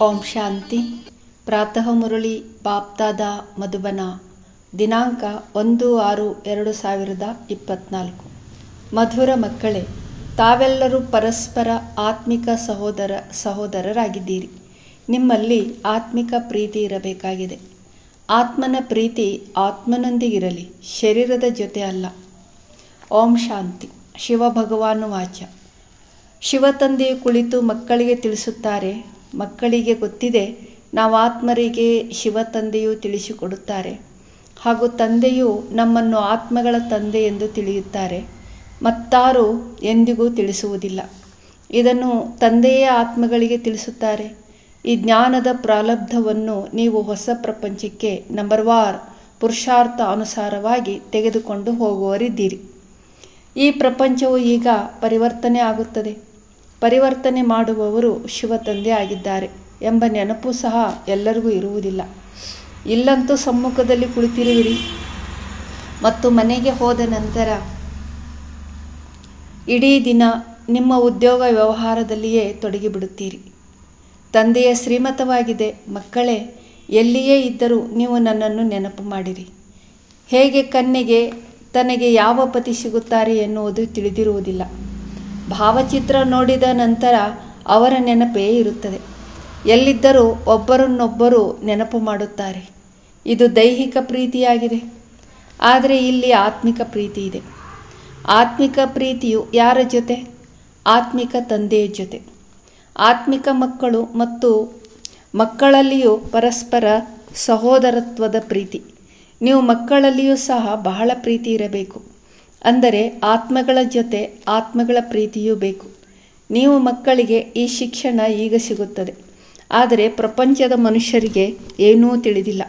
ಓಂ ಶಾಂತಿ. ಪ್ರಾತಃ ಮುರಳಿ ಬಾಪ್ದಾದ ಮಧುಬನ. ದಿನಾಂಕ ಒಂದು ಆರು ಎರಡು ಸಾವಿರದ ಇಪ್ಪತ್ನಾಲ್ಕು. ಮಧುರ ಮಕ್ಕಳೇ, ತಾವೆಲ್ಲರೂ ಪರಸ್ಪರ ಆತ್ಮಿಕ ಸಹೋದರ ಸಹೋದರರಾಗಿದ್ದೀರಿ. ನಿಮ್ಮಲ್ಲಿ ಆತ್ಮಿಕ ಪ್ರೀತಿ ಇರಬೇಕಾಗಿದೆ. ಆತ್ಮನ ಪ್ರೀತಿ ಆತ್ಮನೊಂದಿಗಿರಲಿ, ಶರೀರದ ಜೊತೆ ಅಲ್ಲ. ಓಂ ಶಾಂತಿ. ಶಿವ ಭಗವಾನು ವಾಚ. ಶಿವತಂದೆಯು ಕುಳಿತು ಮಕ್ಕಳಿಗೆ ತಿಳಿಸುತ್ತಾರೆ ಮಕ್ಕಳಿಗೆ ಗೊತ್ತಿದೆ ನಾವು ಆತ್ಮರಿಗೆ ಶಿವ ತಂದೆಯು ತಿಳಿಸಿಕೊಡುತ್ತಾರೆ. ಹಾಗೂ ತಂದೆಯು ನಮ್ಮನ್ನು ಆತ್ಮಗಳ ತಂದೆ ಎಂದು ತಿಳಿಯುತ್ತಾರೆ. ಮತ್ತಾರು ಎಂದಿಗೂ ತಿಳಿಸುವುದಿಲ್ಲ. ಇದನ್ನು ತಂದೆಯೇ ಆತ್ಮಗಳಿಗೆ ತಿಳಿಸುತ್ತಾರೆ. ಈ ಜ್ಞಾನದ ಪ್ರಾಲಬ್ಧವನ್ನು ನೀವು ಹೊಸ ಪ್ರಪಂಚಕ್ಕೆ ನಂಬರ್ ವಾರ್ ಪುರುಷಾರ್ಥ ಅನುಸಾರವಾಗಿ ತೆಗೆದುಕೊಂಡು ಹೋಗುವರಿದ್ದೀರಿ ಈ ಪ್ರಪಂಚವು ಈಗ ಪರಿವರ್ತನೆ ಆಗುತ್ತದೆ. ಪರಿವರ್ತನೆ ಮಾಡುವವರು ಶಿವ ತಂದೆ ಆಗಿದ್ದಾರೆ ಎಂಬ ನೆನಪು ಸಹ ಎಲ್ಲರಿಗೂ ಇರುವುದಿಲ್ಲ. ಇಲ್ಲಂತೂ ಸಮ್ಮುಖದಲ್ಲಿ ಕುಳಿತಿರುವಿರಿ. ಮತ್ತು ಮನೆಗೆ ಹೋದ ನಂತರ ಇಡೀ ದಿನ ನಿಮ್ಮ ಉದ್ಯೋಗ ವ್ಯವಹಾರದಲ್ಲಿಯೇ ತೊಡಗಿಬಿಡುತ್ತೀರಿ. ತಂದೆಯ ಶ್ರೀಮತವಾಗಿದೆ. ಮಕ್ಕಳೇ, ಎಲ್ಲಿಯೇ ಇದ್ದರೂ ನೀವು ನನ್ನನ್ನು ನೆನಪು ಮಾಡಿರಿ. ಹೇಗೆ ಕನ್ನೆಗೆ ತನಗೆ ಯಾವ ಪತಿ ಸಿಗುತ್ತಾರೆ ಎನ್ನುವುದು ತಿಳಿದಿರುವುದಿಲ್ಲ. ಭಾವಚಿತ್ರ ನೋಡಿದ ನಂತರ ಅವರ ನೆನಪೇ ಇರುತ್ತದೆ. ಎಲ್ಲಿದ್ದರೂ ಒಬ್ಬರನ್ನೊಬ್ಬರು ನೆನಪು ಮಾಡುತ್ತಾರೆ. ಇದು ದೈಹಿಕ ಪ್ರೀತಿಯಾಗಿದೆ. ಆದರೆ ಇಲ್ಲಿ ಆತ್ಮಿಕ ಪ್ರೀತಿ ಇದೆ. ಆತ್ಮಿಕ ಪ್ರೀತಿಯು ಯಾರ ಜೊತೆ? ಆತ್ಮಿಕ ತಂದೆಯ ಜೊತೆ. ಆತ್ಮಿಕ ಮಕ್ಕಳು ಮತ್ತು ಮಕ್ಕಳಲ್ಲಿಯೂ ಪರಸ್ಪರ ಸಹೋದರತ್ವದ ಪ್ರೀತಿ. ನೀವು ಮಕ್ಕಳಲ್ಲಿಯೂ ಸಹ ಬಹಳ ಪ್ರೀತಿ ಇರಬೇಕು. ಅಂದರೆ ಆತ್ಮಗಳ ಜೊತೆ ಆತ್ಮಗಳ ಪ್ರೀತಿಯೂ ಬೇಕು. ನೀವು ಮಕ್ಕಳಿಗೆ ಈ ಶಿಕ್ಷಣ ಈಗ ಸಿಗುತ್ತದೆ. ಆದರೆ ಪ್ರಪಂಚದ ಮನುಷ್ಯರಿಗೆ ಏನೂ ತಿಳಿದಿಲ್ಲ.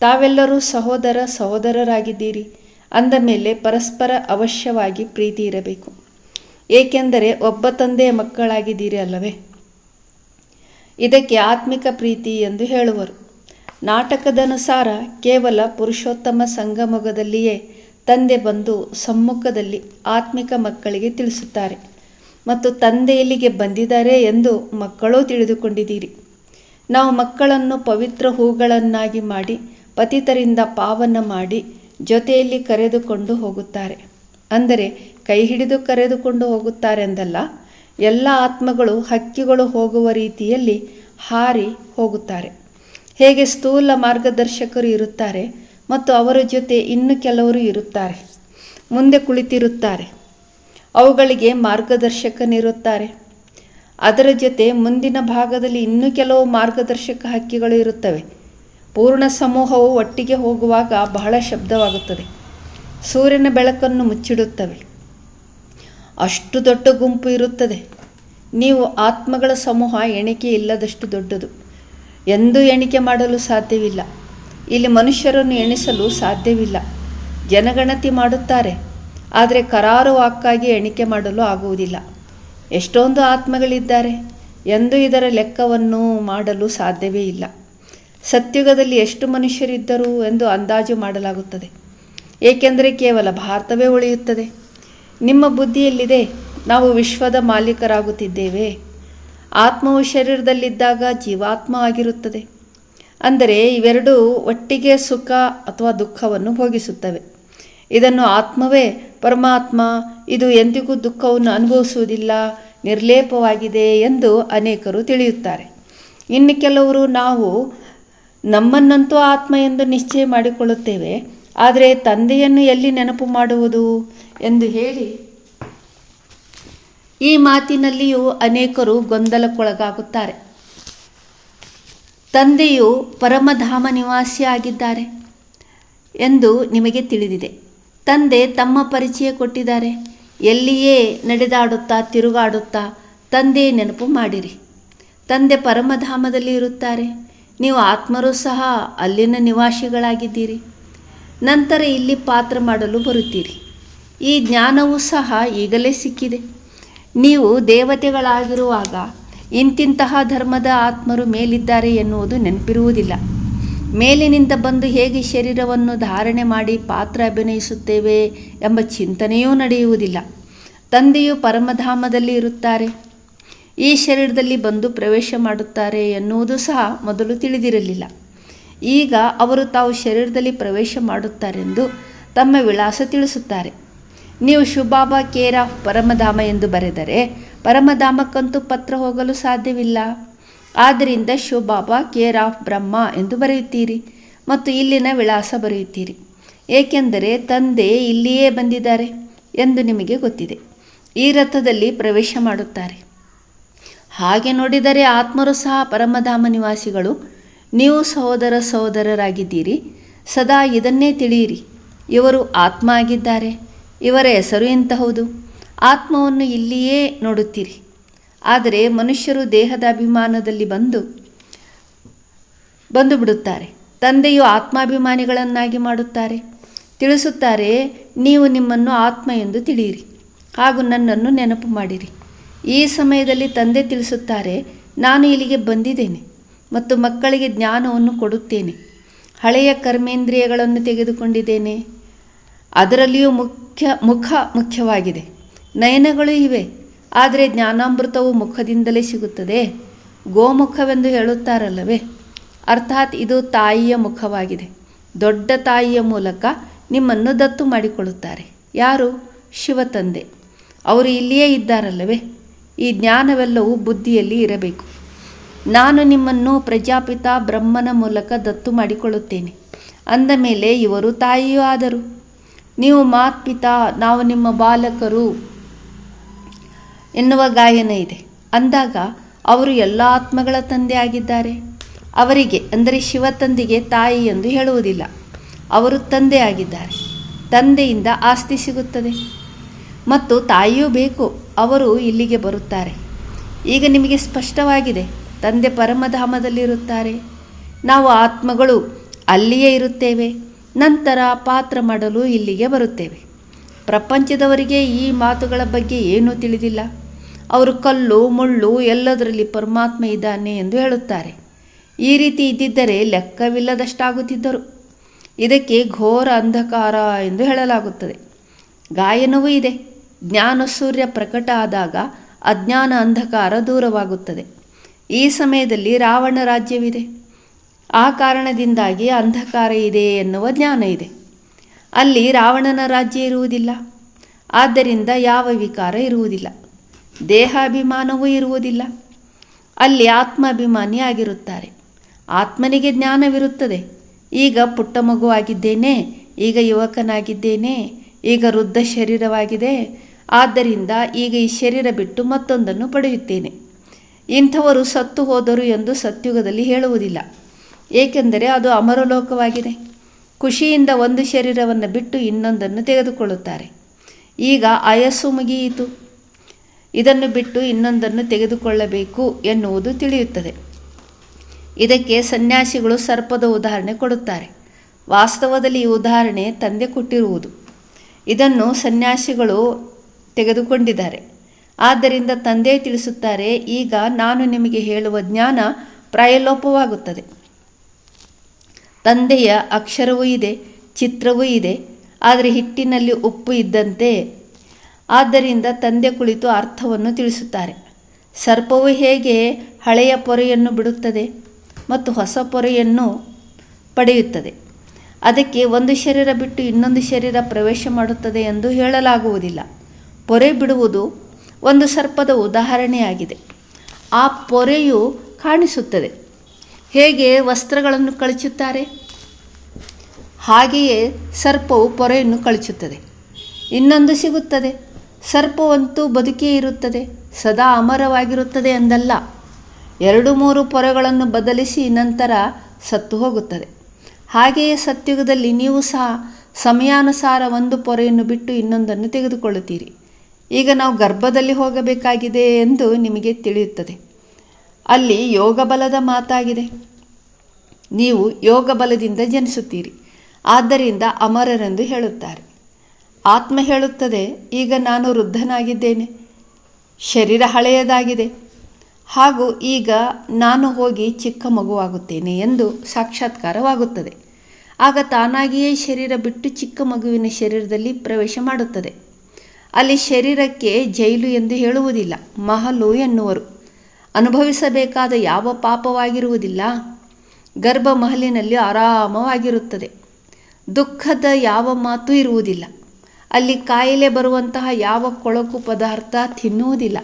ತಾವೆಲ್ಲರೂ ಸಹೋದರ ಸಹೋದರರಾಗಿದ್ದೀರಿ. ಅಂದ ಮೇಲೆ ಪರಸ್ಪರ ಅವಶ್ಯವಾಗಿ ಪ್ರೀತಿ ಇರಬೇಕು. ಏಕೆಂದರೆ ಒಬ್ಬ ತಂದೆಯ ಮಕ್ಕಳಾಗಿದ್ದೀರಿ ಅಲ್ಲವೇ? ಇದಕ್ಕೆ ಆತ್ಮಿಕ ಪ್ರೀತಿ ಎಂದು ಹೇಳುವರು. ನಾಟಕದನುಸಾರ ಕೇವಲ ಪುರುಷೋತ್ತಮ ಸಂಗಮೊಗದಲ್ಲಿಯೇ ತಂದೆ ಬಂದು ಸಮ್ಮುಖದಲ್ಲಿ ಆತ್ಮಿಕ ಮಕ್ಕಳಿಗೆ ತಿಳಿಸುತ್ತಾರೆ. ಮತ್ತು ತಂದೆ ಇಲ್ಲಿಗೆ ಬಂದಿದ್ದಾರೆ ಎಂದು ಮಕ್ಕಳೂ ತಿಳಿದುಕೊಂಡಿದ್ದೀರಿ. ನಾವು ಮಕ್ಕಳನ್ನು ಪವಿತ್ರ ಹೂಗಳನ್ನಾಗಿ ಮಾಡಿ, ಪತಿತರಿಂದ ಪಾವನ ಮಾಡಿ ಜೊತೆಯಲ್ಲಿ ಕರೆದುಕೊಂಡು ಹೋಗುತ್ತಾರೆ. ಅಂದರೆ ಕೈ ಹಿಡಿದು ಕರೆದುಕೊಂಡು ಹೋಗುತ್ತಾರೆ ಎಂದಲ್ಲ ಎಲ್ಲ ಆತ್ಮಗಳು ಹಕ್ಕಿಗಳು ಹೋಗುವ ರೀತಿಯಲ್ಲಿ ಹಾರಿ ಹೋಗುತ್ತಾರೆ. ಹೇಗೆ ಸ್ಥೂಲ ಮಾರ್ಗದರ್ಶಕರು ಇರುತ್ತಾರೆ ಮತ್ತು ಅವರ ಜೊತೆ ಇನ್ನು ಕೆಲವರು ಇರುತ್ತಾರೆ. ಮುಂದೆ ಕುಳಿತಿರುತ್ತಾರೆ. ಅವುಗಳಿಗೆ ಮಾರ್ಗದರ್ಶಕನಿರುತ್ತಾರೆ. ಅದರ ಜೊತೆ ಮುಂದಿನ ಭಾಗದಲ್ಲಿ ಇನ್ನೂ ಕೆಲವು ಮಾರ್ಗದರ್ಶಕ ಹಕ್ಕಿಗಳು ಇರುತ್ತವೆ. ಪೂರ್ಣ ಸಮೂಹವು ಒಟ್ಟಿಗೆ ಹೋಗುವಾಗ ಬಹಳ ಶಬ್ದವಾಗುತ್ತದೆ. ಸೂರ್ಯನ ಬೆಳಕನ್ನು ಮುಚ್ಚಿಡುತ್ತವೆ. ಅಷ್ಟು ದೊಡ್ಡ ಗುಂಪು ಇರುತ್ತದೆ. ನೀವು ಆತ್ಮಗಳ ಸಮೂಹ ಎಣಿಕೆ ಇಲ್ಲದಷ್ಟು ದೊಡ್ಡದು. ಎಂದೂ ಎಣಿಕೆ ಮಾಡಲು ಸಾಧ್ಯವಿಲ್ಲ. ಇಲ್ಲಿ ಮನುಷ್ಯರನ್ನು ಎಣಿಸಲು ಸಾಧ್ಯವಿಲ್ಲ. ಜನಗಣತಿ ಮಾಡುತ್ತಾರೆ. ಆದರೆ ಕರಾರು ವಾಕ್ಕಾಗಿ ಎಣಿಕೆ ಮಾಡಲು ಆಗುವುದಿಲ್ಲ. ಎಷ್ಟೊಂದು ಆತ್ಮಗಳಿದ್ದಾರೆ. ಎಂದು ಇದರ ಲೆಕ್ಕವನ್ನು ಮಾಡಲು ಸಾಧ್ಯವೇ ಇಲ್ಲ. ಸತ್ಯುಗದಲ್ಲಿ ಎಷ್ಟು ಮನುಷ್ಯರಿದ್ದರು ಎಂದು ಅಂದಾಜು ಮಾಡಲಾಗುತ್ತದೆ. ಏಕೆಂದರೆ ಕೇವಲ ಭಾರತವೇ ಉಳಿಯುತ್ತದೆ. ನಿಮ್ಮ ಬುದ್ಧಿಯಲ್ಲಿದೆ ನಾವು ವಿಶ್ವದ ಮಾಲೀಕರಾಗುತ್ತಿದ್ದೇವೆ. ಆತ್ಮವು ಶರೀರದಲ್ಲಿದ್ದಾಗ ಜೀವಾತ್ಮ ಆಗಿರುತ್ತದೆ. ಅಂದರೆ ಇವೆರಡೂ ಒಟ್ಟಿಗೆ ಸುಖ ಅಥವಾ ದುಃಖವನ್ನು ಭೋಗಿಸುತ್ತವೆ. ಇದನ್ನು ಆತ್ಮವೇ, ಪರಮಾತ್ಮ, ಇದು ಎಂದಿಗೂ ದುಃಖವನ್ನು ಅನುಭವಿಸುವುದಿಲ್ಲ, ನಿರ್ಲೇಪವಾಗಿದೆ ಎಂದು ಅನೇಕರು ತಿಳಿಯುತ್ತಾರೆ. ಇನ್ನು ಕೆಲವರು ನಾವು ನಮ್ಮನ್ನಂತೂ ಆತ್ಮ ಎಂದು ನಿಶ್ಚಯ ಮಾಡಿಕೊಳ್ಳುತ್ತೇವೆ, ಆದರೆ ತಂದೆಯನ್ನು ಎಲ್ಲಿ ನೆನಪು ಮಾಡುವುದು ಎಂದು ಹೇಳಿ ಈ ಮಾತಿನಲ್ಲಿಯೂ ಅನೇಕರು ಗೊಂದಲಕ್ಕೊಳಗಾಗುತ್ತಾರೆ. ತಂದೆಯು ಪರಮಧಾಮ ನಿವಾಸಿಯಾಗಿದ್ದಾರೆ ಎಂದು ನಿಮಗೆ ತಿಳಿದಿದೆ. ತಂದೆ ತಮ್ಮ ಪರಿಚಯ ಕೊಟ್ಟಿದ್ದಾರೆ. ಎಲ್ಲಿಯೇ ನಡೆದಾಡುತ್ತಾ ತಿರುಗಾಡುತ್ತಾ ತಂದೆ ನೆನಪು ಮಾಡಿರಿ. ತಂದೆ ಪರಮಧಾಮದಲ್ಲಿ ಇರುತ್ತಾರೆ. ನೀವು ಆತ್ಮರೂ ಸಹ ಅಲ್ಲಿನ ನಿವಾಸಿಗಳಾಗಿದ್ದೀರಿ. ನಂತರ ಇಲ್ಲಿ ಪಾತ್ರ ಮಾಡಲು ಬರುತ್ತೀರಿ. ಈ ಜ್ಞಾನವೂ ಸಹ ಈಗಲೇ ಸಿಕ್ಕಿದೆ. ನೀವು ದೇವತೆಗಳಾಗಿರುವಾಗ ಇಂತಿಂತಹ ಧರ್ಮದ ಆತ್ಮರು ಮೇಲಿದ್ದಾರೆ ಎನ್ನುವುದು ನೆನಪಿರುವುದಿಲ್ಲ. ಮೇಲಿನಿಂದ ಬಂದು ಹೇಗೆ ಶರೀರವನ್ನು ಧಾರಣೆ ಮಾಡಿ ಪಾತ್ರ ಅಭಿನಯಿಸುತ್ತೇವೆ ಎಂಬ ಚಿಂತನೆಯೂ ನಡೆಯುವುದಿಲ್ಲ. ತಂದೆಯು ಪರಮಧಾಮದಲ್ಲಿ ಇರುತ್ತಾರೆ. ಈ ಶರೀರದಲ್ಲಿ ಬಂದು ಪ್ರವೇಶ ಮಾಡುತ್ತಾರೆ ಎನ್ನುವುದು ಸಹ ಮೊದಲು ತಿಳಿದಿರಲಿಲ್ಲ. ಈಗ ಅವರು ತಾವು ಶರೀರದಲ್ಲಿ ಪ್ರವೇಶ ಮಾಡುತ್ತಾರೆಂದು ತಮ್ಮ ವಿಳಾಸ ತಿಳಿಸುತ್ತಾರೆ. ನೀವು ಶುಭಾಬ ಕೇರ್ ಆಫ್ ಪರಮಧಾಮ ಎಂದು ಬರೆದರೆ ಪರಮಧಾಮಕ್ಕಂತೂ ಪತ್ರ ಹೋಗಲು ಸಾಧ್ಯವಿಲ್ಲ. ಆದ್ದರಿಂದ ಶುಭಾಬ ಕೇರ್ ಆಫ್ ಬ್ರಹ್ಮ ಎಂದು ಬರೆಯುತ್ತೀರಿ ಮತ್ತು ಇಲ್ಲಿನ ವಿಳಾಸ ಬರೆಯುತ್ತೀರಿ. ಏಕೆಂದರೆ ತಂದೆ ಇಲ್ಲಿಯೇ ಬಂದಿದ್ದಾರೆ ಎಂದು ನಿಮಗೆ ಗೊತ್ತಿದೆ. ಈ ರಥದಲ್ಲಿ ಪ್ರವೇಶ ಮಾಡುತ್ತಾರೆ. ಹಾಗೆ ನೋಡಿದರೆ ಆತ್ಮರು ಸಹ ಪರಮಧಾಮ ನಿವಾಸಿಗಳು. ನೀವು ಸಹೋದರ ಸಹೋದರರಾಗಿದ್ದೀರಿ. ಸದಾ ಇದನ್ನೇ ತಿಳಿಯಿರಿ. ಇವರು ಆತ್ಮ ಆಗಿದ್ದಾರೆ. ಇವರ ಹೆಸರು ಎಂತಹುದು? ಆತ್ಮವನ್ನು ಇಲ್ಲಿಯೇ ನೋಡುತ್ತೀರಿ. ಆದರೆ ಮನುಷ್ಯರು ದೇಹದ ಅಭಿಮಾನದಲ್ಲಿ ಬಂದು ಬಂದು ಬಿಡುತ್ತಾರೆ. ತಂದೆಯು ಆತ್ಮಾಭಿಮಾನಿಗಳನ್ನಾಗಿ ಮಾಡುತ್ತಾರೆ. ತಿಳಿಸುತ್ತಾರೆ, ನೀವು ನಿಮ್ಮನ್ನು ಆತ್ಮ ಎಂದು ತಿಳಿಯಿರಿ. ಹಾಗೂ ನನ್ನನ್ನು ನೆನಪು ಮಾಡಿರಿ. ಈ ಸಮಯದಲ್ಲಿ ತಂದೆ ತಿಳಿಸುತ್ತಾರೆ, ನಾನು ಇಲ್ಲಿಗೆ ಬಂದಿದ್ದೇನೆ ಮತ್ತು ಮಕ್ಕಳಿಗೆ ಜ್ಞಾನವನ್ನು ಕೊಡುತ್ತೇನೆ. ಹಳೆಯ ಕರ್ಮೇಂದ್ರಿಯಗಳನ್ನು ತೆಗೆದುಕೊಂಡಿದ್ದೇನೆ. ಅದರಲ್ಲಿಯೂ ಮುಖ್ಯ, ಮುಖ ಮುಖ್ಯವಾಗಿದೆ. ನಯನಗಳು ಇವೆ. ಆದರೆ ಜ್ಞಾನಾಮೃತವು ಮುಖದಿಂದಲೇ ಸಿಗುತ್ತದೆ. ಗೋಮುಖವೆಂದು ಹೇಳುತ್ತಾರಲ್ಲವೇ? ಅರ್ಥಾತ್ ಇದು ತಾಯಿಯ ಮುಖವಾಗಿದೆ. ದೊಡ್ಡ ತಾಯಿಯ ಮೂಲಕ ನಿಮ್ಮನ್ನು ದತ್ತು ಮಾಡಿಕೊಳ್ಳುತ್ತಾರೆ. ಯಾರು? ಶಿವ ತಂದೆ ಅವರು ಇಲ್ಲಿಯೇ ಇದ್ದಾರಲ್ಲವೇ? ಈ ಜ್ಞಾನವೆಲ್ಲವೂ ಬುದ್ಧಿಯಲ್ಲಿ ಇರಬೇಕು. ನಾನು ನಿಮ್ಮನ್ನು ಪ್ರಜಾಪಿತ ಬ್ರಹ್ಮನ ಮೂಲಕ ದತ್ತು ಮಾಡಿಕೊಳ್ಳುತ್ತೇನೆ. ಅಂದ ಮೇಲೆ ಇವರು ತಾಯಿಯೂ ಆದರು. ನೀವು ಮಾತ್ಪಿತಾ, ನಾವು ನಿಮ್ಮ ಬಾಲಕರು ಎನ್ನುವ ಗಾಯನ ಇದೆ. ಅಂದಾಗ ಅವರು ಎಲ್ಲ ಆತ್ಮಗಳ ತಂದೆ ಆಗಿದ್ದಾರೆ. ಅವರಿಗೆ, ಅಂದರೆ ಶಿವ ತಂದೆಗೆ ತಾಯಿ ಎಂದು ಹೇಳುವುದಿಲ್ಲ. ಅವರು ತಂದೆ ಆಗಿದ್ದಾರೆ. ತಂದೆಯಿಂದ ಆಸ್ತಿ ಸಿಗುತ್ತದೆ. ಮತ್ತು ತಾಯಿಯೂ ಬೇಕು, ಅವರು ಇಲ್ಲಿಗೆ ಬರುತ್ತಾರೆ. ಈಗ ನಿಮಗೆ ಸ್ಪಷ್ಟವಾಗಿದೆ, ತಂದೆ ಪರಮಧಾಮದಲ್ಲಿರುತ್ತಾರೆ. ನಾವು ಆತ್ಮಗಳು ಅಲ್ಲಿಯೇ ಇರುತ್ತೇವೆ. ನಂತರ ಪಾತ್ರ ಮಾಡಲು ಇಲ್ಲಿಗೆ ಬರುತ್ತೇವೆ. ಪ್ರಪಂಚದವರಿಗೆ ಈ ಮಾತುಗಳ ಬಗ್ಗೆ ಏನೂ ತಿಳಿದಿಲ್ಲ. ಅವರು ಕಲ್ಲು, ಮುಳ್ಳು ಎಲ್ಲದರಲ್ಲಿ ಪರಮಾತ್ಮ ಇದ್ದಾನೆ ಎಂದು ಹೇಳುತ್ತಾರೆ. ಈ ರೀತಿ ಇದ್ದಿದ್ದರೆ ಲೆಕ್ಕವಿಲ್ಲದಷ್ಟಾಗುತ್ತಿದ್ದರು. ಇದಕ್ಕೆ ಘೋರ ಅಂಧಕಾರ ಎಂದು ಹೇಳಲಾಗುತ್ತದೆ. ಗಾಯನವೂ ಇದೆ. ಜ್ಞಾನ ಸೂರ್ಯ ಪ್ರಕಟ ಆದಾಗ ಅಜ್ಞಾನ ಅಂಧಕಾರ ದೂರವಾಗುತ್ತದೆ. ಈ ಸಮಯದಲ್ಲಿ ರಾವಣ ರಾಜ್ಯವಿದೆ. ಆ ಕಾರಣದಿಂದಾಗಿ ಅಂಧಕಾರ ಇದೆ ಎನ್ನುವ ಜ್ಞಾನ ಇದೆ. ಅಲ್ಲಿ ರಾವಣನ ರಾಜ್ಯ ಇರುವುದಿಲ್ಲ. ಆದ್ದರಿಂದ ಯಾವ ವಿಕಾರ ಇರುವುದಿಲ್ಲ. ದೇಹಾಭಿಮಾನವೂ ಇರುವುದಿಲ್ಲ. ಅಲ್ಲಿ ಆತ್ಮಾಭಿಮಾನಿ ಆಗಿರುತ್ತಾರೆ. ಆತ್ಮನಿಗೆ ಜ್ಞಾನವಿರುತ್ತದೆ. ಈಗ ಪುಟ್ಟ ಮಗುವಾಗಿದ್ದೇನೆ ಈಗ ಯುವಕನಾಗಿದ್ದೇನೆ, ಈಗ ವೃದ್ಧ ಶರೀರವಾಗಿದೆ. ಆದ್ದರಿಂದ ಈಗ ಈ ಶರೀರ ಬಿಟ್ಟು ಮತ್ತೊಂದನ್ನು ಪಡೆಯುತ್ತೇನೆ. ಇಂಥವರು ಸತ್ತು ಹೋದರು ಎಂದು ಸತ್ಯುಗದಲ್ಲಿ ಹೇಳುವುದಿಲ್ಲ. ಏಕೆಂದರೆ ಅದು ಅಮರಲೋಕವಾಗಿದೆ. ಖುಷಿಯಿಂದ ಒಂದು ಶರೀರವನ್ನು ಬಿಟ್ಟು ಇನ್ನೊಂದನ್ನು ತೆಗೆದುಕೊಳ್ಳುತ್ತಾರೆ. ಈಗ ಆಯಸ್ಸು ಮುಗಿಯಿತು. ಇದನ್ನು ಬಿಟ್ಟು ಇನ್ನೊಂದನ್ನು ತೆಗೆದುಕೊಳ್ಳಬೇಕು ಎನ್ನುವುದು ತಿಳಿಯುತ್ತದೆ. ಇದಕ್ಕೆ ಸನ್ಯಾಸಿಗಳು ಸರ್ಪದ ಉದಾಹರಣೆ ಕೊಡುತ್ತಾರೆ. ವಾಸ್ತವದಲ್ಲಿ ಈ ಉದಾಹರಣೆ ತಂದೆ ಕೊಟ್ಟಿರುವುದು. ಇದನ್ನು ಸನ್ಯಾಸಿಗಳು ತೆಗೆದುಕೊಂಡಿದ್ದಾರೆ. ಆದ್ದರಿಂದ ತಂದೆ ತಿಳಿಸುತ್ತಾರೆ, ಈಗ ನಾನು ನಿಮಗೆ ಹೇಳುವ ಜ್ಞಾನ ಪ್ರಾಯಲೋಪವಾಗುತ್ತದೆ. ತಂದೆಯ ಅಕ್ಷರವೂ ಇದೆ, ಚಿತ್ರವೂ ಇದೆ, ಆದರೆ ಹಿಟ್ಟಿನಲ್ಲಿ ಉಪ್ಪು ಇದ್ದಂತೆ. ಆದ್ದರಿಂದ ತಂದೆ ಕುಳಿತು ಅರ್ಥವನ್ನು ತಿಳಿಸುತ್ತಾರೆ. ಸರ್ಪವು ಹೇಗೆ ಹಳೆಯ ಪೊರೆಯನ್ನು ಬಿಡುತ್ತದೆ ಮತ್ತು ಹೊಸ ಪೊರೆಯನ್ನು ಪಡೆಯುತ್ತದೆ? ಅದಕ್ಕೆ ಒಂದು ಶರೀರ ಬಿಟ್ಟು ಇನ್ನೊಂದು ಶರೀರ ಪ್ರವೇಶ ಮಾಡುತ್ತದೆ ಎಂದು ಹೇಳಲಾಗುವುದಿಲ್ಲ. ಪೊರೆ ಬಿಡುವುದು ಒಂದು ಸರ್ಪದ ಉದಾಹರಣೆಯಾಗಿದೆ. ಆ ಪೊರೆಯು ಕಾಣಿಸುತ್ತದೆ. ಹೇಗೆ ವಸ್ತ್ರಗಳನ್ನು ಕಳಚುತ್ತಾರೆ? ಹಾಗೆಯೇ ಸರ್ಪವು ಪೊರೆಯನ್ನು ಕಳಚುತ್ತದೆ. ಇನ್ನೊಂದು ಸಿಗುತ್ತದೆ. ಸರ್ಪವಂತೂ ಬದುಕೇ ಇರುತ್ತದೆ, ಸದಾ ಅಮರವಾಗಿರುತ್ತದೆ ಎಂದಲ್ಲ ಎರಡು ಮೂರು ಪೊರೆಗಳನ್ನು ಬದಲಿಸಿ ನಂತರ ಸತ್ತು ಹೋಗುತ್ತದೆ. ಹಾಗೆಯೇ ಸತ್ಯುಗದಲ್ಲಿ ನೀವು ಸಹ ಸಮಯಾನುಸಾರ ಒಂದು ಪೊರೆಯನ್ನು ಬಿಟ್ಟು ಇನ್ನೊಂದನ್ನು ತೆಗೆದುಕೊಳ್ಳುತ್ತೀರಿ. ಈಗ ನಾವು ಗರ್ಭದಲ್ಲಿ ಹೋಗಬೇಕಾಗಿದೆ ಎಂದು ನಿಮಗೆ ತಿಳಿಯುತ್ತದೆ. ಅಲ್ಲಿ ಯೋಗ ಬಲದ ಮಾತಾಗಿದೆ. ನೀವು ಯೋಗ ಬಲದಿಂದ ಜನಿಸುತ್ತೀರಿ. ಆದ್ದರಿಂದ ಅಮರರೆಂದು ಹೇಳುತ್ತಾರೆ. ಆತ್ಮ ಹೇಳುತ್ತದೆ, ಈಗ ನಾನು ವೃದ್ಧನಾಗಿದ್ದೇನೆ. ಶರೀರ ಹಳೆಯದಾಗಿದೆ. ಹಾಗೂ ಈಗ ನಾನು ಹೋಗಿ ಚಿಕ್ಕ ಮಗುವಾಗುತ್ತೇನೆ ಎಂದು ಸಾಕ್ಷಾತ್ಕಾರವಾಗುತ್ತದೆ. ಆಗ ತಾನಾಗಿಯೇ ಶರೀರ ಬಿಟ್ಟು ಚಿಕ್ಕ ಮಗುವಿನ ಶರೀರದಲ್ಲಿ ಪ್ರವೇಶ ಮಾಡುತ್ತದೆ. ಅಲ್ಲಿ ಶರೀರಕ್ಕೆ ಜೈಲು ಎಂದು ಹೇಳುವುದಿಲ್ಲ, ಮಹಲು ಎನ್ನುವರು. ಅನುಭವಿಸಬೇಕಾದ ಯಾವ ಪಾಪವಾಗಿರುವುದಿಲ್ಲ. ಗರ್ಭ ಮಹಲಿನಲ್ಲಿ ಆರಾಮವಾಗಿರುತ್ತದೆ. ದುಃಖದ ಯಾವ ಮಾತು ಇರುವುದಿಲ್ಲ. ಅಲ್ಲಿ ಕಾಯಿಲೆ ಬರುವಂತಹ ಯಾವ ಕೊಳಕು ಪದಾರ್ಥ ತಿನ್ನುವುದಿಲ್ಲ.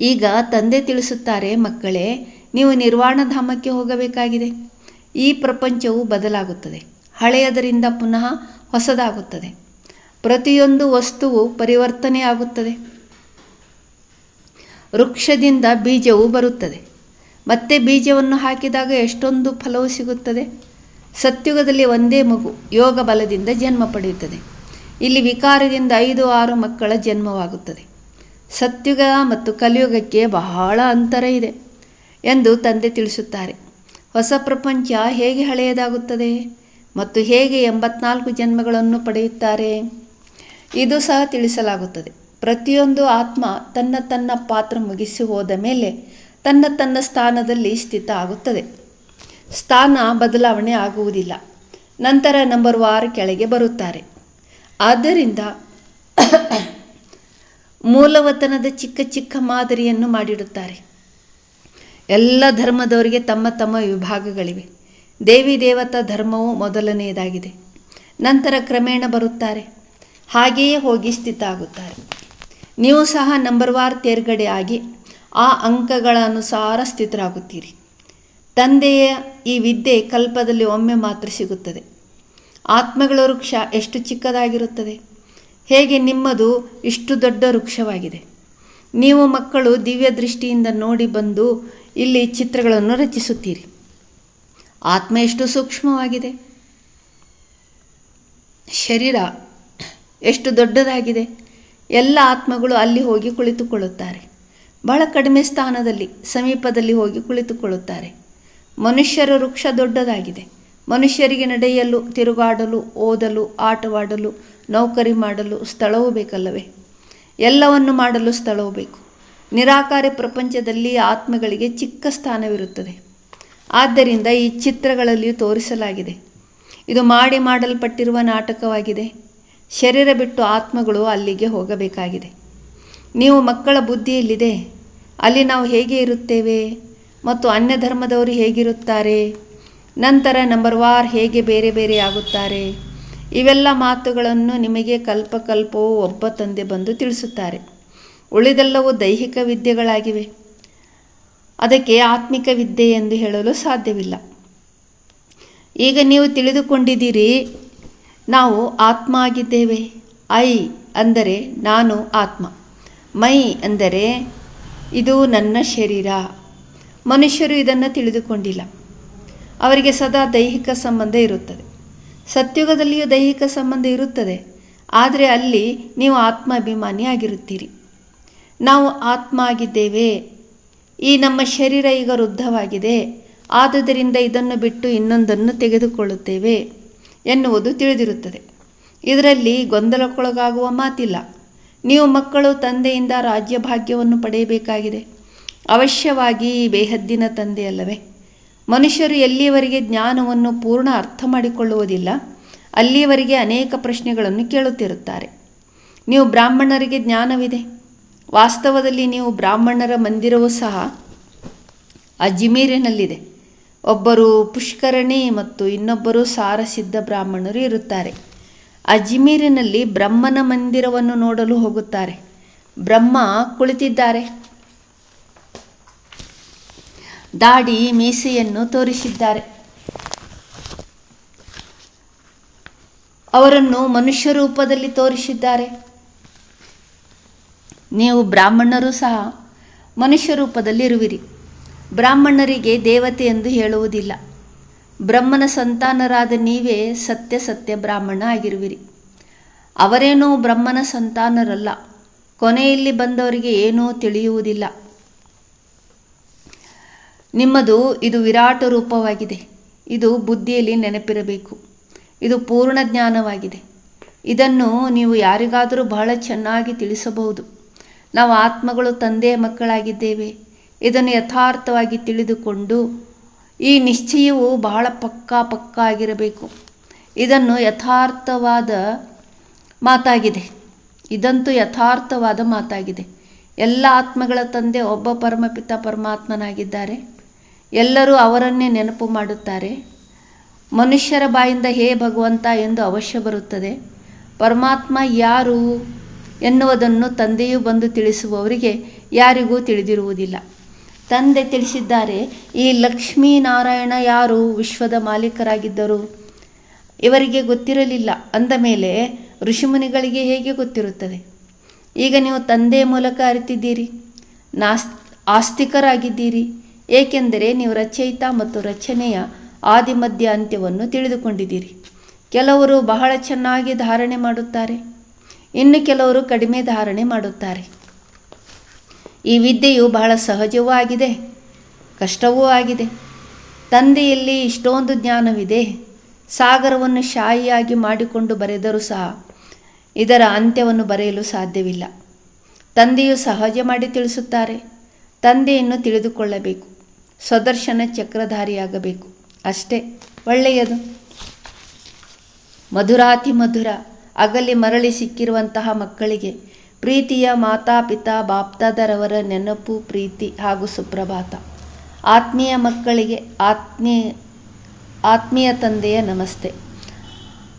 ಈಗ ತಂದೆ ತಿಳಿಸುತ್ತಾರೆ, ಮಕ್ಕಳೇ, ನೀವು ನಿರ್ವಾಣಧಾಮಕ್ಕೆ ಹೋಗಬೇಕಾಗಿದೆ. ಈ ಪ್ರಪಂಚವು ಬದಲಾಗುತ್ತದೆ. ಹಳೆಯದರಿಂದ ಪುನಃ ಹೊಸದಾಗುತ್ತದೆ. ಪ್ರತಿಯೊಂದು ವಸ್ತುವು ಪರಿವರ್ತನೆಯಾಗುತ್ತದೆ. ವೃಕ್ಷದಿಂದ ಬೀಜವು ಬರುತ್ತದೆ. ಮತ್ತೆ ಬೀಜವನ್ನು ಹಾಕಿದಾಗ ಎಷ್ಟೊಂದು ಫಲವು ಸಿಗುತ್ತದೆ? ಸತ್ಯುಗದಲ್ಲಿ ಒಂದೇ ಮಗು, ಯೋಗ ಬಲದಿಂದ ಜನ್ಮ ಪಡೆಯುತ್ತದೆ. ಇಲ್ಲಿ ವಿಕಾರದಿಂದ ಐದು ಆರು ಮಕ್ಕಳ ಜನ್ಮವಾಗುತ್ತದೆ. ಸತ್ಯುಗ ಮತ್ತು ಕಲಿಯುಗಕ್ಕೆ ಬಹಳ ಅಂತರ ಇದೆ ಎಂದು ತಂದೆ ತಿಳಿಸುತ್ತಾರೆ. ಹೊಸ ಪ್ರಪಂಚ ಹೇಗೆ ಹಳೆಯದಾಗುತ್ತದೆ ಮತ್ತು ಹೇಗೆ ಎಂಬತ್ನಾಲ್ಕು ಜನ್ಮಗಳನ್ನು ಪಡೆಯುತ್ತಾರೆ? ಇದು ಸಹ ತಿಳಿಸಲಾಗುತ್ತದೆ. ಪ್ರತಿಯೊಂದು ಆತ್ಮ ತನ್ನ ತನ್ನ ಪಾತ್ರ ಮುಗಿಸಿ ಹೋದ ಮೇಲೆ ತನ್ನ ತನ್ನ ಸ್ಥಾನದಲ್ಲಿ ಸ್ಥಿತ ಆಗುತ್ತದೆ. ಸ್ಥಾನ ಬದಲಾವಣೆ ಆಗುವುದಿಲ್ಲ. ನಂತರ ನಂಬರ್ ವಾರ್ ಕೆಳಗೆ ಬರುತ್ತಾರೆ. ಆದ್ದರಿಂದ ಮೂಲವತನದ ಚಿಕ್ಕ ಚಿಕ್ಕ ಮಾದರಿಯನ್ನು ಮಾಡಿಡುತ್ತಾರೆ. ಎಲ್ಲ ಧರ್ಮದವರಿಗೆ ತಮ್ಮ ತಮ್ಮ ವಿಭಾಗಗಳಿವೆ. ದೇವಿ ದೇವತಾ ಧರ್ಮವು ಮೊದಲನೆಯದಾಗಿದೆ. ನಂತರ ಕ್ರಮೇಣ ಬರುತ್ತಾರೆ. ಹಾಗೆಯೇ ಹೋಗಿ ಸ್ಥಿತ ಆಗುತ್ತಾರೆ. ನೀವು ಸಹ ನಂಬರ್ ವಾರ್ ತೇರ್ಗಡೆ ಆಗಿ ಆ ಅಂಕಗಳ ಅನುಸಾರ ಸ್ಥಿತರಾಗುತ್ತೀರಿ. ತಂದೆಯ ಈ ವಿದ್ಯೆ ಕಲ್ಪದಲ್ಲಿ ಒಮ್ಮೆ ಮಾತ್ರ ಸಿಗುತ್ತದೆ. ಆತ್ಮಗಳ ವೃಕ್ಷ ಎಷ್ಟು ಚಿಕ್ಕದಾಗಿರುತ್ತದೆ? ಹೇಗೆ ನಿಮ್ಮದು ಇಷ್ಟು ದೊಡ್ಡ ವೃಕ್ಷವಾಗಿದೆ? ನೀವು ಮಕ್ಕಳು ದಿವ್ಯ ದೃಷ್ಟಿಯಿಂದ ನೋಡಿ ಬಂದು ಇಲ್ಲಿ ಚಿತ್ರಗಳನ್ನು ರಚಿಸುತ್ತೀರಿ. ಆತ್ಮ ಎಷ್ಟು ಸೂಕ್ಷ್ಮವಾಗಿದೆ? ಶರೀರ ಎಷ್ಟು ದೊಡ್ಡದಾಗಿದೆ? ಎಲ್ಲ ಆತ್ಮಗಳು ಅಲ್ಲಿ ಹೋಗಿ ಕುಳಿತುಕೊಳ್ಳುತ್ತಾರೆ. ಬಹಳ ಕಡಿಮೆ ಸ್ಥಾನದಲ್ಲಿ, ಸಮೀಪದಲ್ಲಿ ಹೋಗಿ ಕುಳಿತುಕೊಳ್ಳುತ್ತಾರೆ. ಮನುಷ್ಯರ ವೃಕ್ಷ ದೊಡ್ಡದಾಗಿದೆ. ಮನುಷ್ಯರಿಗೆ ನಡೆಯಲು, ತಿರುಗಾಡಲು, ಓದಲು, ಆಟವಾಡಲು, ನೌಕರಿ ಮಾಡಲು ಸ್ಥಳವೂ ಬೇಕಲ್ಲವೇ? ಎಲ್ಲವನ್ನು ಮಾಡಲು ಸ್ಥಳವೂ ಬೇಕು. ನಿರಾಕಾರಿ ಪ್ರಪಂಚದಲ್ಲಿ ಆತ್ಮಗಳಿಗೆ ಚಿಕ್ಕ ಸ್ಥಾನವಿರುತ್ತದೆ. ಆದ್ದರಿಂದ ಈ ಚಿತ್ರಗಳಲ್ಲಿಯೂ ತೋರಿಸಲಾಗಿದೆ. ಇದು ಮಾಡಿ ಮಾಡಲ್ಪಟ್ಟಿರುವ ನಾಟಕವಾಗಿದೆ. ಶರೀರ ಬಿಟ್ಟು ಆತ್ಮಗಳು ಅಲ್ಲಿಗೆ ಹೋಗಬೇಕಾಗಿದೆ. ನೀವು ಮಕ್ಕಳ ಬುದ್ಧಿಯಲ್ಲಿದೆ ಅಲ್ಲಿ ನಾವು ಹೇಗೆ ಇರುತ್ತೇವೆ? ಮತ್ತು ಅನ್ಯ ಧರ್ಮದವರು ಹೇಗಿರುತ್ತಾರೆ? ನಂತರ ನಂಬರ್ ವಾರ್ ಹೇಗೆ ಬೇರೆ ಬೇರೆ ಆಗುತ್ತಾರೆ? ಇವೆಲ್ಲ ಮಾತುಗಳನ್ನು ನಿಮಗೆ ಕಲ್ಪಕಲ್ಪವು ಒಬ್ಬ ತಂದೆ ಬಂದು ತಿಳಿಸುತ್ತಾರೆ. ಉಳಿದೆಲ್ಲವೂ ದೈಹಿಕ ವಿದ್ಯೆಗಳಾಗಿವೆ. ಅದಕ್ಕೆ ಆತ್ಮಿಕ ವಿದ್ಯೆ ಎಂದು ಹೇಳಲು ಸಾಧ್ಯವಿಲ್ಲ. ಈಗ ನೀವು ತಿಳಿದುಕೊಂಡಿದ್ದೀರಿ ನಾವು ಆತ್ಮ ಆಗಿದ್ದೇವೆ ಐ ಅಂದರೆ ನಾನು ಆತ್ಮ. ಮೈ ಅಂದರೆ ಇದು ನನ್ನ ಶರೀರ. ಮನುಷ್ಯರು ಇದನ್ನು ತಿಳಿದುಕೊಂಡಿಲ್ಲ. ಅವರಿಗೆ ಸದಾ ದೈಹಿಕ ಸಂಬಂಧ ಇರುತ್ತದೆ. ಸತ್ಯುಗದಲ್ಲಿಯೂ ದೈಹಿಕ ಸಂಬಂಧ ಇರುತ್ತದೆ. ಆದರೆ ಅಲ್ಲಿ ನೀವು ಆತ್ಮಾಭಿಮಾನಿ ಆಗಿರುತ್ತೀರಿ. ನಾವು ಆತ್ಮ ಆಗಿದ್ದೇವೆ ಈ ನಮ್ಮ ಶರೀರ ಈಗ ವೃದ್ಧವಾಗಿದೆ. ಆದುದರಿಂದ ಇದನ್ನು ಬಿಟ್ಟು ಇನ್ನೊಂದನ್ನು ತೆಗೆದುಕೊಳ್ಳುತ್ತೇವೆ. ಎನ್ನುವುದು ತಿಳಿದಿರುತ್ತದೆ. ಇದರಲ್ಲಿ ಗೊಂದಲಕ್ಕೊಳಗಾಗುವ ಮಾತಿಲ್ಲ. ನೀವು ಮಕ್ಕಳು ತಂದೆಯಿಂದ ರಾಜ್ಯ ಭಾಗ್ಯವನ್ನು ಪಡೆಯಬೇಕಾಗಿದೆ. ಅವಶ್ಯವಾಗಿ ಬೇಹದ್ದಿನ ತಂದೆಯಲ್ಲವೇ. ಮನುಷ್ಯರು ಎಲ್ಲಿಯವರೆಗೆ ಜ್ಞಾನವನ್ನು ಪೂರ್ಣ ಅರ್ಥ ಮಾಡಿಕೊಳ್ಳುವುದಿಲ್ಲ, ಅಲ್ಲಿಯವರೆಗೆ ಅನೇಕ ಪ್ರಶ್ನೆಗಳನ್ನು ಕೇಳುತ್ತಿರುತ್ತಾರೆ. ನೀವು ಬ್ರಾಹ್ಮಣರಿಗೆ ಜ್ಞಾನವಿದೆ. ವಾಸ್ತವದಲ್ಲಿ ನೀವು ಬ್ರಾಹ್ಮಣರ ಮಂದಿರವೂ ಸಹ ಅಜ್ಮೀರಿನಲ್ಲಿದೆ. ಒಬ್ಬರು ಪುಷ್ಕರಣಿ ಮತ್ತು ಇನ್ನೊಬ್ಬರು ಸಾರಸಿದ್ಧ ಬ್ರಾಹ್ಮಣರು ಇರುತ್ತಾರೆ. ಅಜ್ಮೀರಿನಲ್ಲಿ ಬ್ರಹ್ಮನ ಮಂದಿರವನ್ನು ನೋಡಲು ಹೋಗುತ್ತಾರೆ. ಬ್ರಹ್ಮ ಕುಳಿತಿದ್ದಾರೆ. ದಾಡಿ ಮೀಸೆಯನ್ನು ತೋರಿಸಿದ್ದಾರೆ. ಅವರನ್ನು ಮನುಷ್ಯ ರೂಪದಲ್ಲಿ ತೋರಿಸಿದ್ದಾರೆ. ನೀವು ಬ್ರಾಹ್ಮಣರು ಸಹ ಮನುಷ್ಯ ರೂಪದಲ್ಲಿರುವಿರಿ ಬ್ರಾಹ್ಮಣರಿಗೆ ದೇವತೆ ಎಂದು ಹೇಳುವುದಿಲ್ಲ. ಬ್ರಹ್ಮನ ಸಂತಾನರಾದ ನೀವೇ ಸತ್ಯ ಸತ್ಯ ಬ್ರಾಹ್ಮಣ ಆಗಿರುವಿರಿ. ಅವರೇನೋ ಬ್ರಹ್ಮನ ಸಂತಾನರಲ್ಲ. ಕೊನೆಯಲ್ಲಿ ಬಂದವರಿಗೆ ಏನೂ ತಿಳಿಯುವುದಿಲ್ಲ. ನಿಮ್ಮದು ಇದು ವಿರಾಟ ರೂಪವಾಗಿದೆ. ಇದು ಬುದ್ಧಿಯಲ್ಲಿ ನೆನಪಿರಬೇಕು. ಇದು ಪೂರ್ಣ ಜ್ಞಾನವಾಗಿದೆ. ಇದನ್ನು ನೀವು ಯಾರಿಗಾದರೂ ಬಹಳ ಚೆನ್ನಾಗಿ ತಿಳಿಸಬಹುದು. ನಾವು ಆತ್ಮಗಳು ತಂದೆಯ ಮಕ್ಕಳಾಗಿದ್ದೇವೆ. ಇದನ್ನು ಯಥಾರ್ಥವಾಗಿ ತಿಳಿದುಕೊಂಡು ಈ ನಿಶ್ಚಯವು ಬಹಳ ಪಕ್ಕಾ ಪಕ್ಕಾ ಆಗಿರಬೇಕು. ಇದನ್ನು ಯಥಾರ್ಥವಾದ ಮಾತಾಗಿದೆ. ಇದಂತೂ ಯಥಾರ್ಥವಾದ ಮಾತಾಗಿದೆ. ಎಲ್ಲ ಆತ್ಮಗಳ ತಂದೆ ಒಬ್ಬ ಪರಮಪಿತ ಪರಮಾತ್ಮನಾಗಿದ್ದಾರೆ. ಎಲ್ಲರೂ ಅವರನ್ನೇ ನೆನಪು ಮಾಡುತ್ತಾರೆ. ಮನುಷ್ಯರ ಬಾಯಿಂದ ಹೇ ಭಗವಂತ ಎಂದು ಅವಶ್ಯ ಬರುತ್ತದೆ. ಪರಮಾತ್ಮ ಯಾರು ಎನ್ನುವುದನ್ನು ತಂದೆಯು ಬಂದು ತಿಳಿಸುವವರಿಗೆ ಯಾರಿಗೂ ತಿಳಿದಿರುವುದಿಲ್ಲ. ತಂದೆ ತಿಳಿಸಿದ್ದಾರೆ, ಈ ಲಕ್ಷ್ಮೀನಾರಾಯಣ ಯಾರು? ವಿಶ್ವದ ಮಾಲೀಕರಾಗಿದ್ದರು. ಇವರಿಗೆ ಗೊತ್ತಿರಲಿಲ್ಲ. ಅಂದ ಮೇಲೆ ಋಷಿಮುನಿಗಳಿಗೆ ಹೇಗೆ ಗೊತ್ತಿರುತ್ತದೆ? ಈಗ ನೀವು ತಂದೆಯ ಮೂಲಕ ಅರಿತಿದ್ದೀರಿ, ನಾಸ್, ಆಸ್ತಿಕರಾಗಿದ್ದೀರಿ, ಏಕೆಂದರೆ ನೀವು ರಚಯಿತ ಮತ್ತು ರಚನೆಯ ಆದಿಮಧ್ಯ ಅಂತ್ಯವನ್ನು ತಿಳಿದುಕೊಂಡಿದ್ದೀರಿ. ಕೆಲವರು ಬಹಳ ಚೆನ್ನಾಗಿ ಧಾರಣೆ ಮಾಡುತ್ತಾರೆ, ಇನ್ನು ಕೆಲವರು ಕಡಿಮೆ ಧಾರಣೆ ಮಾಡುತ್ತಾರೆ. ಈ ವಿದ್ಯೆಯು ಬಹಳ ಸಹಜವೂ ಆಗಿದೆ, ಕಷ್ಟವೂ ಆಗಿದೆ. ತಂದೆಯಲ್ಲಿ ಇಷ್ಟೊಂದು ಜ್ಞಾನವಿದೆ. ಸಾಗರವನ್ನು ಶಾಯಿಯಾಗಿ ಮಾಡಿಕೊಂಡು ಬರೆದರೂ ಸಹ ಇದರ ಅಂತ್ಯವನ್ನು ಬರೆಯಲು ಸಾಧ್ಯವಿಲ್ಲ. ತಂದೆಯು ಸಹಜ ಮಾಡಿ ತಿಳಿಸುತ್ತಾರೆ. ತಂದೆಯನ್ನು ತಿಳಿದುಕೊಳ್ಳಬೇಕು. ಸ್ವದರ್ಶನ ಚಕ್ರಧಾರಿಯಾಗಬೇಕು. ಅಷ್ಟೇ, ಒಳ್ಳೆಯದು. ಮಧುರಾತಿ ಮಧುರ, ಅಗಲಿ ಮರಳಿ ಸಿಕ್ಕಿರುವಂತಹ ಮಕ್ಕಳಿಗೆ ಪ್ರೀತಿಯ ಮಾತಾಪಿತಾ ಬಾಪ್ತಾದರವರ ನೆನಪು, ಪ್ರೀತಿ ಹಾಗೂ ಸುಪ್ರಭಾತ. ಆತ್ಮೀಯ ಮಕ್ಕಳಿಗೆ ಆತ್ಮೀಯ ಆತ್ಮೀಯ ತಂದೆಯ ನಮಸ್ತೆ.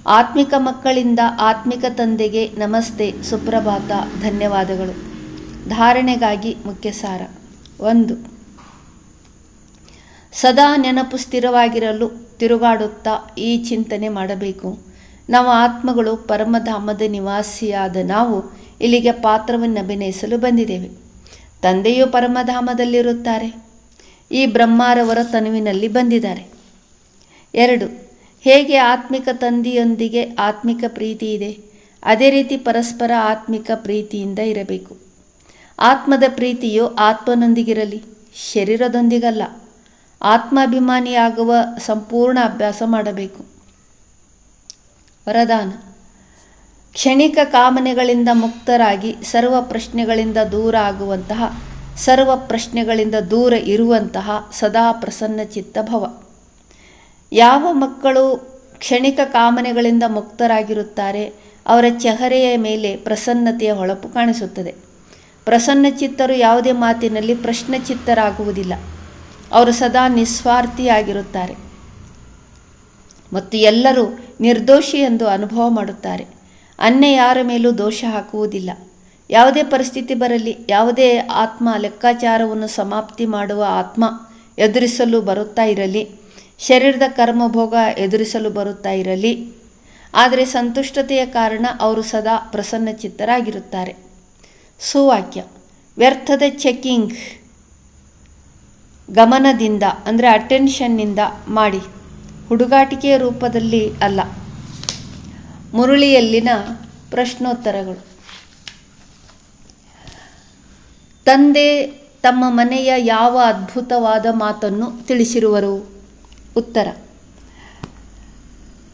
ಆತ್ಮಿಕ ಮಕ್ಕಳಿಂದ ಆತ್ಮಿಕ ತಂದೆಗೆ ನಮಸ್ತೆ, ಸುಪ್ರಭಾತ, ಧನ್ಯವಾದಗಳು. ಧಾರಣೆಗಾಗಿ ಮುಖ್ಯ ಸಾರ. ಒಂದು, ಸದಾ ನೆನಪು ಸ್ಥಿರವಾಗಿರಲು ತಿರುಗಾಡುತ್ತಾ ಈ ಚಿಂತನೆ ಮಾಡಬೇಕು. ನಾವು ಆತ್ಮಗಳು ಪರಮಧಾಮದ ನಿವಾಸಿಯಾದ ನಾವು ಇಲ್ಲಿಗೆ ಪಾತ್ರವನ್ನು ಅಭಿನಯಿಸಲು ಬಂದಿದ್ದೇವೆ. ತಂದೆಯು ಪರಮಧಾಮದಲ್ಲಿರುತ್ತಾರೆ. ಈ ಬ್ರಹ್ಮಾರವರ ತನುವಿನಲ್ಲಿ ಬಂದಿದ್ದಾರೆ. ಎರಡು, ಹೇಗೆ ಆತ್ಮಿಕ ತಂದೆಯೊಂದಿಗೆ ಆತ್ಮಿಕ ಪ್ರೀತಿ ಇದೆ? ಅದೇ ರೀತಿ ಪರಸ್ಪರ ಆತ್ಮಿಕ ಪ್ರೀತಿಯಿಂದ ಇರಬೇಕು. ಆತ್ಮದ ಪ್ರೀತಿಯು ಆತ್ಮನೊಂದಿಗಿರಲಿ, ಶರೀರದೊಂದಿಗಲ್ಲ. ಆತ್ಮಾಭಿಮಾನಿಯಾಗುವ ಸಂಪೂರ್ಣ ಅಭ್ಯಾಸ ಮಾಡಬೇಕು. ವರದಾನ ಕ್ಷಣಿಕ ಕಾಮನೆಗಳಿಂದ ಮುಕ್ತರಾಗಿ, ಸರ್ವ ಪ್ರಶ್ನೆಗಳಿಂದ ದೂರ ಆಗುವಂತಹ, ಸರ್ವ ಪ್ರಶ್ನೆಗಳಿಂದ ದೂರ ಇರುವಂತಹ ಸದಾ ಪ್ರಸನ್ನ ಚಿತ್ತ ಭವ. ಯಾವ ಮಕ್ಕಳು ಕ್ಷಣಿಕ ಕಾಮನೆಗಳಿಂದ ಮುಕ್ತರಾಗಿರುತ್ತಾರೆ, ಅವರ ಚೆಹರೆಯ ಮೇಲೆ ಪ್ರಸನ್ನತೆಯ ಹೊಳಪು ಕಾಣಿಸುತ್ತದೆ. ಪ್ರಸನ್ನ ಚಿತ್ತರು ಯಾವುದೇ ಮಾತಿನಲ್ಲಿ ಪ್ರಶ್ನಚಿತ್ತರಾಗುವುದಿಲ್ಲ. ಅವರು ಸದಾ ನಿಸ್ವಾರ್ಥಿಯಾಗಿರುತ್ತಾರೆ. ಮತ್ತು ಎಲ್ಲರೂ ನಿರ್ದೋಷಿ ಎಂದು ಅನುಭವ ಮಾಡುತ್ತಾರೆ. ಅನ್ಯ ಯಾರ ಮೇಲೂ ದೋಷ ಹಾಕುವುದಿಲ್ಲ. ಯಾವುದೇ ಪರಿಸ್ಥಿತಿ ಬರಲಿ, ಯಾವುದೇ ಆತ್ಮ ಲೆಕ್ಕಾಚಾರವನ್ನು ಸಮಾಪ್ತಿ ಮಾಡುವ ಆತ್ಮ ಎದುರಿಸಲು ಬರುತ್ತಾ ಇರಲಿ, ಶರೀರದ ಕರ್ಮಭೋಗ ಎದುರಿಸಲು ಬರುತ್ತಾ ಇರಲಿ, ಆದರೆ ಸಂತುಷ್ಟತೆಯ ಕಾರಣ ಅವರು ಸದಾ ಪ್ರಸನ್ನಚಿತ್ತರಾಗಿರುತ್ತಾರೆ. ಸುವಾಕ್ಯ, ವ್ಯರ್ಥದ ಚೆಕ್ಕಿಂಗ್ ಗಮನದಿಂದ, ಅಂದರೆ ಅಟೆನ್ಷನ್ನಿಂದ ಮಾಡಿ, ಹುಡುಗಾಟಿಕೆಯ ರೂಪದಲ್ಲಿ ಅಲ್ಲ. ಮುರುಳಿಯಲ್ಲಿನ ಪ್ರಶ್ನೋತ್ತರಗಳು. ತಂದೆ ತಮ್ಮ ಮನೆಯ ಯಾವ ಅದ್ಭುತವಾದ ಮಾತನ್ನು ತಿಳಿಸಿರುವರು? ಉತ್ತರ.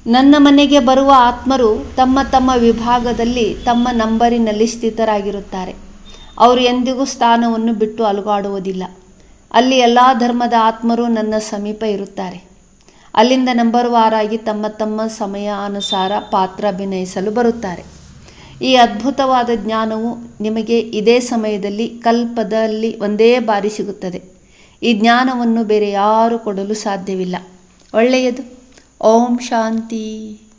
ನನ್ನ ಮನೆಗೆ ಬರುವ ಆತ್ಮರು ತಮ್ಮ ತಮ್ಮ ವಿಭಾಗದಲ್ಲಿ ತಮ್ಮ ನಂಬರಿನಲ್ಲಿ ಸ್ಥಿತರಾಗಿರುತ್ತಾರೆ. ಅವರು ಎಂದಿಗೂ ಸ್ಥಾನವನ್ನು ಬಿಟ್ಟು ಅಲುಗಾಡುವುದಿಲ್ಲ. ಅಲ್ಲಿ ಎಲ್ಲ ಧರ್ಮದ ಆತ್ಮರು ನನ್ನ ಸಮೀಪ ಇರುತ್ತಾರೆ. ಅಲ್ಲಿಂದ ನಂಬರ್ ವಾರಾಗಿ ತಮ್ಮ ತಮ್ಮ ಸಮಯ ಅನುಸಾರ ಪಾತ್ರ ಅಭಿನಯಿಸಲು ಬರುತ್ತಾರೆ. ಈ ಅದ್ಭುತವಾದ ಜ್ಞಾನವು ನಿಮಗೆ ಇದೇ ಸಮಯದಲ್ಲಿ ಕಲ್ಪದಲ್ಲಿ ಒಂದೇ ಬಾರಿ ಸಿಗುತ್ತದೆ. ಈ ಜ್ಞಾನವನ್ನು ಬೇರೆ ಯಾರು ಕೊಡಲು ಸಾಧ್ಯವಿಲ್ಲ. ಒಳ್ಳೆಯದು. ಓಂ ಶಾಂತಿ.